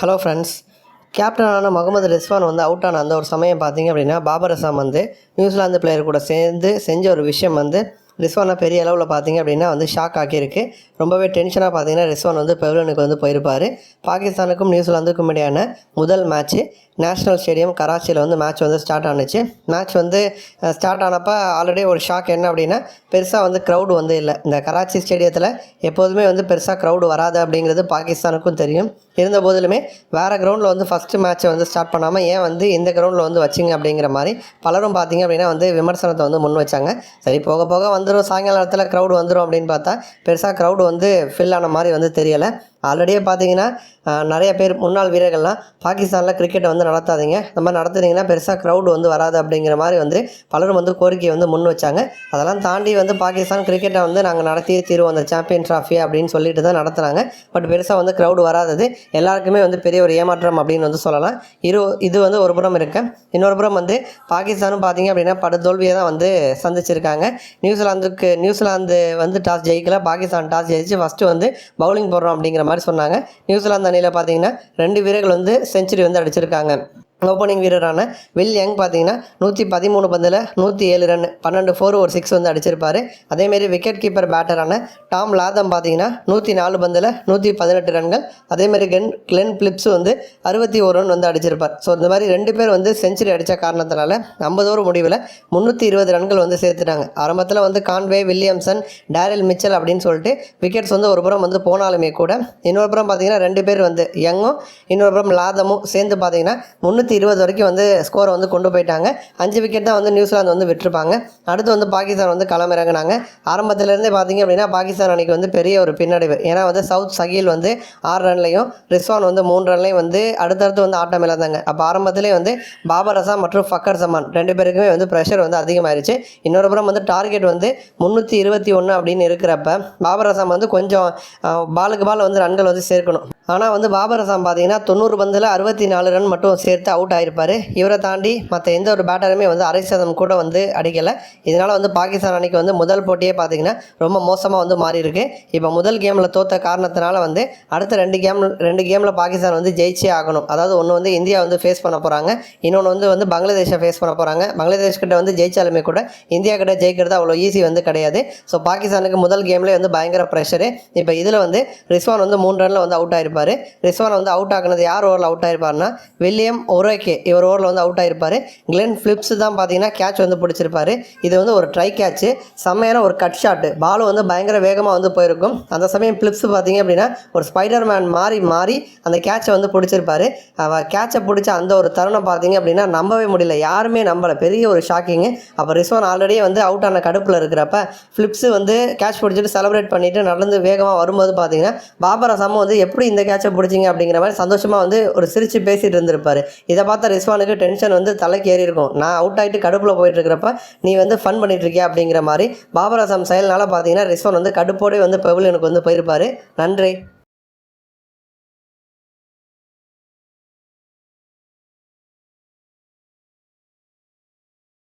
Hello friends. கேப்டனான Mohammad Rizwan வந்து out ஆன அந்த ஒரு சமயம் பார்த்தீங்க அப்படின்னா பாபர் அசாம் வந்து நியூசிலாந்து பிளேயர் கூட சேர்ந்து செஞ்ச ஒரு விஷயம் வந்து ரிஸ்வானை பெரிய அளவில் பார்த்தீங்க அப்படின்னா வந்து ஷாக் ஆக்கியிருக்கு. ரொம்பவே டென்ஷனாக பார்த்தீங்கன்னா ரிஸ்வான் வந்து பெவிலனுக்கு வந்து போயிருப்பார். பாகிஸ்தானுக்கும் நியூசிலாந்துக்கும் இடையான முதல் மேட்ச்சு நேஷ்னல் ஸ்டேடியம் கராச்சியில் வந்து மேட்ச் வந்து ஸ்டார்ட் ஆனுச்சு. மேட்ச் வந்து ஸ்டார்ட் ஆனப்போ ஆல்ரெடி ஒரு ஷாக் என்ன அப்படின்னா பெருசாக வந்து க்ரௌடு வந்து இல்லை. இந்த கராச்சி ஸ்டேடியத்தில் எப்போதுமே வந்து பெருசாக க்ரௌடு வராது அப்படிங்கிறது பாகிஸ்தானுக்கும் தெரியும். இருந்த போதிலுமே வேறு கிரவுண்டில் வந்து ஃபஸ்ட்டு மேட்ச்சை வந்து ஸ்டார்ட் பண்ணாமல் ஏன் வந்து இந்த கிரவுண்டில் வந்து வச்சிங்க அப்படிங்கிற மாதிரி பலரும் பார்த்தீங்க அப்படின்னா வந்து விமர்சனத்தை வந்து முன் வச்சாங்க. சரி போக போக வந்துடும் சாயங்கால நேரத்தில் க்ரௌடு வந்துடும் அப்படின்னு பார்த்தா பெருசாக க்ரௌடு வந்து ஃபில் ஆன மாதிரி வந்து தெரியலை. ஆல்ரெடியே பார்த்தீங்கன்னா நிறைய பேர் முன்னாள் வீரர்கள்லாம் பாகிஸ்தானில் கிரிக்கெட்டை வந்து நடத்தாதீங்க. இந்த மாதிரி நடத்துனீங்கன்னா பெருசாக க்ரௌடு வந்து வராது அப்படிங்கிற மாதிரி வந்து பலரும் வந்து கோரிக்கையை வந்து முன் வச்சாங்க. அதெல்லாம் தாண்டி வந்து பாகிஸ்தான் கிரிக்கெட்டை வந்து நாங்கள் நடத்தியே தீர்வோம். அந்த சாம்பியன் ட்ராஃபி அப்படின்னு சொல்லிட்டு தான் நடத்துனாங்க. பட் பெருசாக வந்து க்ரௌடு வராதது. எல்லாருக்குமே வந்து பெரிய ஒரு ஏமாற்றம் அப்படின்னு வந்து சொல்லலாம். இரு இது வந்து ஒரு புறம் இருக்கு. இன்னொரு புறம் வந்து பாகிஸ்தானும் பார்த்தீங்க அப்படின்னா படுதோல்வியை தான் வந்து சந்திச்சிருக்காங்க. நியூசிலாந்துக்கு நியூசிலாந்து வந்து டாஸ் ஜெயிக்கல. பாகிஸ்தான் டாஸ் ஜெயிச்சு ஃபஸ்ட்டு வந்து பவுலிங் போடுறோம் அப்படிங்கிற மாதிரி சொன்னாங்க. நியூசிலாந்து அணியில் பார்த்தீங்கன்னா ரெண்டு வீரர்கள் வந்து செஞ்சுரி வந்து அடிச்சிருக்காங்க. ஓப்பனிங் வீரரான வில் யங் பார்த்தீங்கன்னா நூற்றி பதிமூணு பந்தில் நூற்றி ஏழு ரன் பன்னெண்டு ஃபோர் ஒரு சிக்ஸ் வந்து அடிச்சிருப்பாரு. அதேமாரி விக்கெட் கீப்பர் பேட்டரான டாம் லாதம் பார்த்தீங்கன்னா நூற்றி நாலு பந்தில் நூற்றி பதினெட்டு ரன்கள். அதேமாரி கென் கிளென் பிலிப்ஸ் வந்து அறுபத்தி ஒரு ரன் வந்து அடிச்சிருப்பார். ஸோ இந்த மாதிரி ரெண்டு பேர் வந்து செஞ்சுரி அடித்த காரணத்தினால ஐம்பது ஓவர் முடிவில் முந்நூற்றி இருபது ரன்கள் வந்து சேர்த்துட்டாங்க. ஆரம்பத்தில் வந்து கான்வே வில்லியம்சன் டேரில் மிச்சல் அப்படின்னு சொல்லிட்டு விக்கெட்ஸ் வந்து ஒரு புறம் வந்து போனாலுமே கூட இன்னொரு புறம் பார்த்தீங்கன்னா ரெண்டு பேர் வந்து யங்கும் இன்னொரு புறம் லாதமும் சேர்ந்து பார்த்தீங்கன்னா முந்நூற்றி இருபது வரைக்கும் வந்து ஸ்கோரை வந்து கொண்டு போயிட்டாங்க. அஞ்சு விக்கெட் தான் வந்து நியூசிலாந்து வந்து விட்டுருப்பாங்க. அடுத்து வந்து பாகிஸ்தான் வந்து களமிறங்கினாங்க. ஆரம்பத்திலேருந்தே பார்த்தீங்க அப்படின்னா பாகிஸ்தான் அன்றைக்கி வந்து பெரிய ஒரு பின்னடைவு. ஏன்னா வந்து சவுத் சகீல் வந்து ஆறு ரன்லையும் ரிஸ்வான் வந்து மூணு ரன்லையும் வந்து அடுத்தடுத்து வந்து ஆட்டம் இழந்தாங்க. அப்போ ஆரம்பத்திலே வந்து பாபர் அசாம் மற்றும் ஃபக்கர் சமான் ரெண்டு பேருக்குமே வந்து ப்ரெஷர் வந்து அதிகமாயிருச்சு. இன்னொரு புறம் வந்து டார்கெட் வந்து முந்நூற்றி இருபத்தி ஒன்று அப்படின்னு இருக்கிறப்ப பாபர் அசாம் வந்து கொஞ்சம் பாலுக்கு பால் வந்து ரன்கள் வந்து சேர்க்கணும். ஆனால் வந்து பாபர் அசாம் பார்த்தீங்கன்னா தொண்ணூறு பந்தில் அறுபத்தி நாலு ரன் மட்டும் சேர்த்து அவுட் ஆகிருப்பார் இவரை தாண்டி மற்ற எந்த ஒரு பேட்டருமே வந்து அரை சதம் கூட வந்து அடிக்கலை. இதனால் வந்து பாகிஸ்தான் அணிக்கு வந்து முதல் போட்டியே பார்த்தீங்கன்னா ரொம்ப மோசமாக வந்து மாறி இருக்கு இப்போ முதல் கேமில் தோத்த காரணத்தினால வந்து அடுத்த ரெண்டு கேம் ரெண்டு கேமில் பாகிஸ்தான் வந்து ஜெயிச்சே ஆகணும். அதாவது ஒன்று வந்து இந்தியா வந்து ஃபேஸ் பண்ண போகிறாங்க இன்னொன்று வந்து வந்து பங்களாதேஷை ஃபேஸ் பண்ண போகிறாங்க பங்களாதேஷ் கிட்ட வந்து ஜெயிச்சாலுமே கூட இந்தியா கிட்ட ஜெயிக்கிறது அவ்வளோ ஈஸி வந்து கிடையாது. ஸோ பாகிஸ்தானுக்கு முதல் கேம்லேயே வந்து பயங்கர ப்ரெஷரு இப்போ இதில் வந்து ரிஸ்வான் வந்து மூணு ரனில் வந்து அவுட் ஆயிருப்பார். ரிஸ்வான் வந்து அவுட் ஆகினது யார் ஓவரில் அவுட் ஆகிருப்பார்னா வில்லியம் ஒரோகே இவர் ஓவரில் வந்து அவுட் ஆகிருப்பார் கிளென் ஃபிலிப்ஸ் தான் பார்த்தீங்கன்னா கேட்ச் வந்து பிடிச்சிருப்பாரு. இது வந்து ஒரு ட்ரை கேட்ச்சு செம்மையான ஒரு கட் ஷாட்டு பால் வந்து பயங்கர வேகமாக வந்து போயிருக்கும். அந்த சமயம் ஃபிலிப்ஸ் பார்த்தீங்க அப்படின்னா ஒரு ஸ்பைடர் மேன் மாறி மாறி அந்த கேட்சை வந்து பிடிச்சிருப்பாரு. கேட்சை பிடிச்ச அந்த ஒரு தருணம் பார்த்தீங்க அப்படின்னா நம்பவே முடியல. யாருமே நம்பலை. பெரிய ஒரு ஷாக்கிங்கு அப்போ ரிஸ்வான் ஆல்ரெடியே வந்து அவுட் ஆன கடுப்பில் இருக்கிறப்ப ஃபிலிப்ஸ் வந்து கேட்ச் பிடிச்சிட்டு செலிப்ரேட் பண்ணிட்டு நடந்து வேகமாக வரும்போது பார்த்தீங்கன்னா பாபர் அசாமும் வந்து எப்படி இந்த கேட்சை பிடிச்சிங்க அப்படிங்கிற மாதிரி சந்தோஷமாக வந்து ஒரு சிரித்து பேசிகிட்டு இருந்திருப்பார். இதை பார்த்தா ரிஸ்வானுக்கு டென்ஷன் வந்து தலைக்கு ஏறி இருக்கும். நான் அவுட் ஆகிட்டு கடுப்பில் போயிட்டு இருக்கிறப்ப நீ வந்து ஃபன் பண்ணிட்டு இருக்கியா அப்படிங்கிற மாதிரி பாபராசம் செயல்னால் செயல்னால பார்த்தீங்கன்னா ரிஸ்வான் வந்து கடுப்போடே வந்து பெவிலியனுக்கு வந்து போயிருப்பாரு. நன்றி.